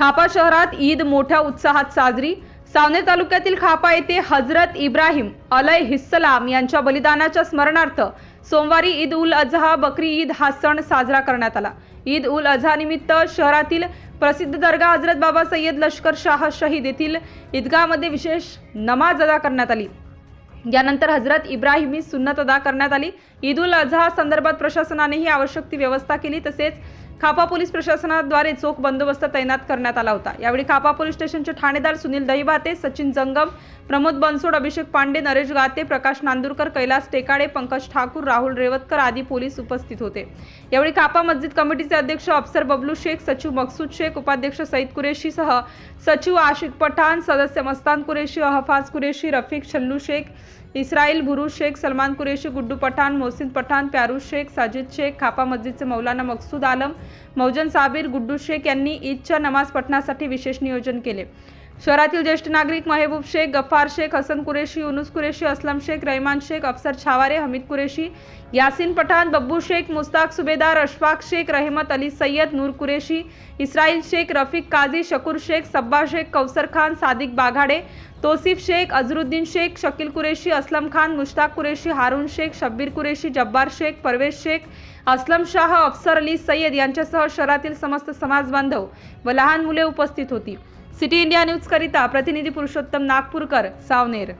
खापा शहरात ईद मोठ्या उत्साहात साजरी. सावनेर तालुक्यातील खापा येथे हजरत इब्राहिम अलय हिस्सलाम यांच्या बलिदानाच्या स्मरणार्थ सोमवारी ईद उल अजहा बकरी ईद हा सण साजरा करण्यात आला. ईद उल अजहा निमित्त शहरातील प्रसिद्ध दर्गा हजरत बाबा सय्यद लष्कर शाह शहीद येथील ईदगामध्ये विशेष नमाज अदा करण्यात आली. यानंतर हजरत इब्राहिमी सुन्नत अदा करण्यात आली. ईद उल अजहा संदर्भात प्रशासनानेही आवश्यक ती व्यवस्था केली तसेच खापा पोलीस प्रशासनाद्वारे चोख बंदोबस्त तैनात करण्यात आला होता. यावेळी खापा पोलीस स्टेशनचे ठाणेदार सुनील दहिबाते सचिन जंगम प्रमोद बनसोड अभिषेक पांडे नरेश गाते प्रकाश नांदूरकर कैलास टेकाडे पंकज ठाकूर राहुल रेवतकर आदी पोलीस उपस्थित होते. यावेळी खापा मस्जिद कमिटीचे अध्यक्ष अफसर बबलू शेख सचिव मकसूद शेख उपाध्यक्ष सईद कुरेशीसह सचिव आशिक पठाण सदस्य मस्तान कुरेशी अहफाज कुरेशी रफिक छल्लू शेख इस्राईल बुरुज शेख सलमान कुरेशी गुड्डू पठाण मोहसिन पठाण प्यारू शेख साजिद शेख खापा मस्जिदचे मौलाना मकसूद आलम मौजन साबिर गुड्डू शेख यांनी ईदच्या नमाज पठणासाठी विशेष नियोजन केले. शहरातील ज्येष्ठ नागरिक महबूब शेख गफ्फार शेख हसन कुरेशी युनुस कुरेशी असलम शेख रहमान शेख अफसर छावारे हमीद कुरेशी यासिन पठाण बब्बू शेख मुस्ताक सुबेदार अशफाक शेख रहमत अली सय्यद नूर कुरेशी इस्राईल शेख रफिक काझी शकूर शेख सब्बा शेख कौसर खान सादिक बाघाडे तोसिफ शेख अझरुद्दीन शेख शकील कुरेशी असलम खान मुश्ताक कुरेशी हारून शेख शब्बीर कुरेशी जब्बार शेख परवेश शेख असलम शाह अफसर अली सय्यद यांच्यासह शहरातील समस्त समाज बांधव व लहान मुले उपस्थित होती. सिटी इंडिया न्यूज करिता प्रतिनिधी पुरुषोत्तम नागपूरकर सावनेर.